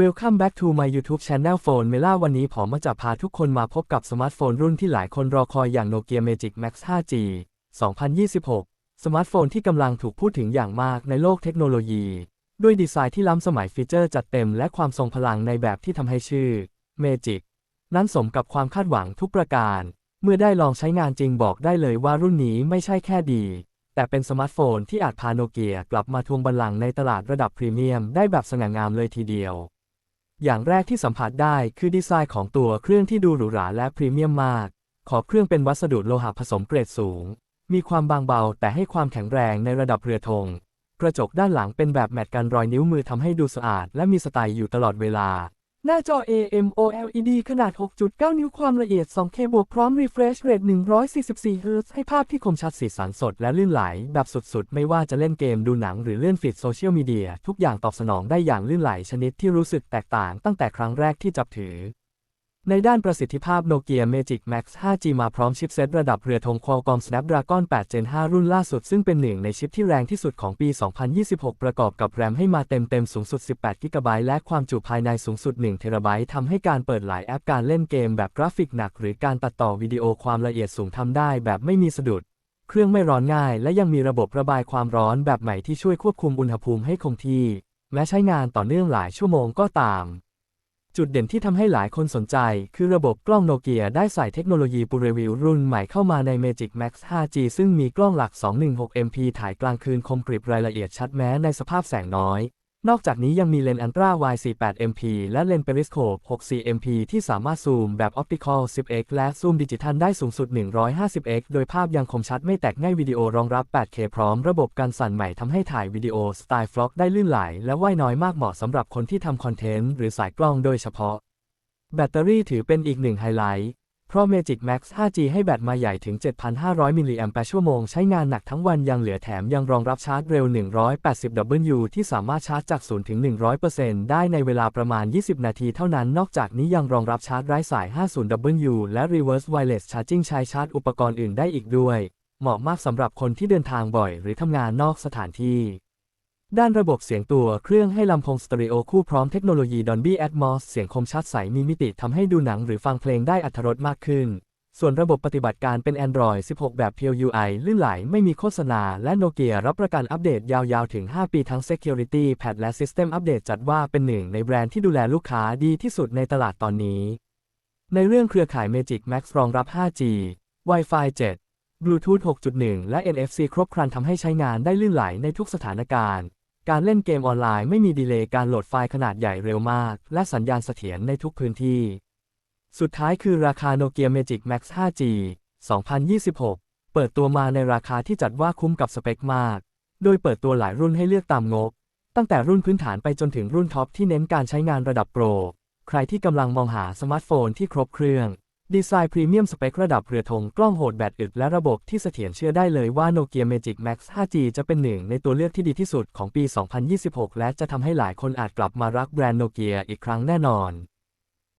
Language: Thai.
Welcome back to my YouTube channel Phone Mela วันนี้ผมมาจะพาทุกคนมาพบกับสมาร์ทโฟนรุ่นที่หลายคนรอคอยอย่าง Nokia Magic Max 5G 2026 สมาร์ทโฟนที่กำลังถูกพูดถึงอย่างมากในโลกเทคโนโลยี ด้วยดีไซน์ที่ล้ำสมัยฟีเจอร์จัดเต็มและความทรงพลังในแบบที่ทำให้ชื่อ Magic นั้นสมกับความคาดหวังทุกประการ เมื่อได้ลองใช้งานจริงบอกได้เลยว่ารุ่นนี้ไม่ใช่แค่ดี แต่เป็นสมาร์ทโฟนที่อาจพาโนเกียกลับมาทวงบัลลังก์ในตลาดระดับพรีเมียมได้แบบสง่างามเลยทีเดียว อย่างแรกที่สัมผัสได้คือดีไซน์ของตัวเครื่องที่ดูหรูหราและพรีเมียมมาก ขอบเครื่องเป็นวัสดุโลหะผสมเกรดสูง มีความบางเบาแต่ให้ความแข็งแรงในระดับเรือธง กระจกด้านหลังเป็นแบบแมตต์กันรอยนิ้วมือทำให้ดูสะอาดและมีสไตล์อยู่ตลอดเวลา หน้าจอ AMOLED ขนาด 6.9 นิ้วความละเอียด 2K บวกพร้อม Refresh Rate 144 Hz ให้ภาพที่คมชัดสีสันสดและลื่นไหล แบบสุดๆ ไม่ว่าจะเล่นเกมดูหนังหรือเลื่อนฟีดโซเชียลมีเดีย ทุกอย่างตอบสนองได้อย่างลื่นไหลชนิดที่รู้สึกแตกต่างตั้งแต่ครั้งแรกที่จับถือ ในด้านประสิทธิภาพ Nokia Magic Max 5G มาพร้อมชิปเซตระดับเรือธง Qualcomm Snapdragon 8 Gen 5 รุ่นล่าสุด ซึ่งเป็นหนึ่งในชิปที่แรงที่สุดของปี 2026 ประกอบกับแรมให้มาเต็มๆสูงสุด 18 g b และความจุภายในสูงสุด 1 t b ทำให้การเปิดหลายแอปการเล่นเกมแบบกราฟิกหนัก หรือการตัดต่อวิดีโอความละเอียดสูงทำได้แบบไม่มีสะดุด เครื่องไม่ร้อนง่าย และยังมีระบบระบายความร้อนแบบใหม่ที่ช่วยควบคุมอุณหภูมิให้คงที่แม้ใช้งานต่อเนื่องหลายชั่วโมงก็ตาม จุดเด่นที่ทำให้หลายคนสนใจ คือระบบกล้องโนเกียได้ใส่เทคโนโลยีปูเรวิวรุ่นใหม่เข้ามาใน Magic Max 5G ซึ่งมีกล้องหลัก 216 MP ถ่ายกลางคืนคมกริบรายละเอียดชัดแม้ในสภาพแสงน้อย นอกจากนี้ยังมีเลนส์อันตราไวด์48 MP และเลนส์เปริสโคป64 MP ที่สามารถซูมแบบ Optical 10x และซูมดิจิทัลได้สูงสุด 150x โดยภาพยังคมชัดไม่แตกง่ายวิดีโอรองรับ 8K พร้อมระบบการสั่นใหม่ทำให้ถ่ายวิดีโอสไตล์ฟล็อกได้ลื่นไหล และว่ายน้อยมากเหมาะสำหรับคนที่ทำคอนเทนต์หรือสายกล้องโดยเฉพาะ แบตเตอรี่ถือเป็นอีกหนึ่งไฮไลท์ เพราะ Magic Max 5G ให้แบตมาใหญ่ถึง 7,500 มิลลิแอมป์ชั่วโมง ใช้งานหนักทั้งวันยังเหลือแถมยังรองรับชาร์จเร็ว 180W ที่สามารถชาร์จจาก 0 ถึง 100%ได้ในเวลาประมาณ 20 นาทีเท่านั้น นอกจากนี้ยังรองรับชาร์จไร้สาย 50W และ Reverse Wireless Charging ใช้ชาร์จอุปกรณ์อื่นได้อีกด้วย เหมาะมากสำหรับคนที่เดินทางบ่อย หรือทำงานนอกสถานที่ ด้านระบบเสียงตัวเครื่องให้ลำโพงสเตอริโอคู่พร้อมเทคโนโลยี Dolby Atmos เสียงคมชัดใสมีมิติทำให้ดูหนังหรือฟังเพลงได้อัธรสมากขึ้น ส่วนระบบปฏิบัติการเป็น Android 16 แบบ Pure UI ลื่นไหลไม่มีโฆษณา และโนเกียรับประกันอัปเดตยาวๆ ถึง 5 ปีทั้ง Security Patch และ System Update จัดว่าเป็นหนึ่งในแบรนด์ที่ดูแลลูกค้าดีที่สุดในตลาดตอนนี้ ในเรื่องเครือข่าย Magic Max รองรับ 5G Wi-Fi 7 Bluetooth 6.1 และ NFC ครบครันทำให้ใช้งานได้ลื่นไหลในทุกสถานการณ์ การเล่นเกมออนไลน์ไม่มีดีเลย์การโหลดไฟล์ขนาดใหญ่เร็วมาก และสัญญาณเสถียรในทุกพื้นที่ สุดท้ายคือราคา Nokia Magic Max 5G 2026 เปิดตัวมาในราคาที่จัดว่าคุ้มกับสเปคมาก โดยเปิดตัวหลายรุ่นให้เลือกตามงบ ตั้งแต่รุ่นพื้นฐานไปจนถึงรุ่นท็อปที่เน้นการใช้งานระดับโปร ใครที่กำลังมองหาสมาร์ทโฟนที่ครบเครื่อง ดีไซน์พรีเมียมสเปคระดับเรือธงกล้องโหดแบตอึดและระบบที่เสถียรเชื่อได้เลยว่า Nokia Magic Max 5G จะเป็นหนึ่งในตัวเลือกที่ดีที่สุดของปี 2026 และจะทำให้หลายคนอาจกลับมารักแบรนด์โนเกียอีกครั้งแน่นอน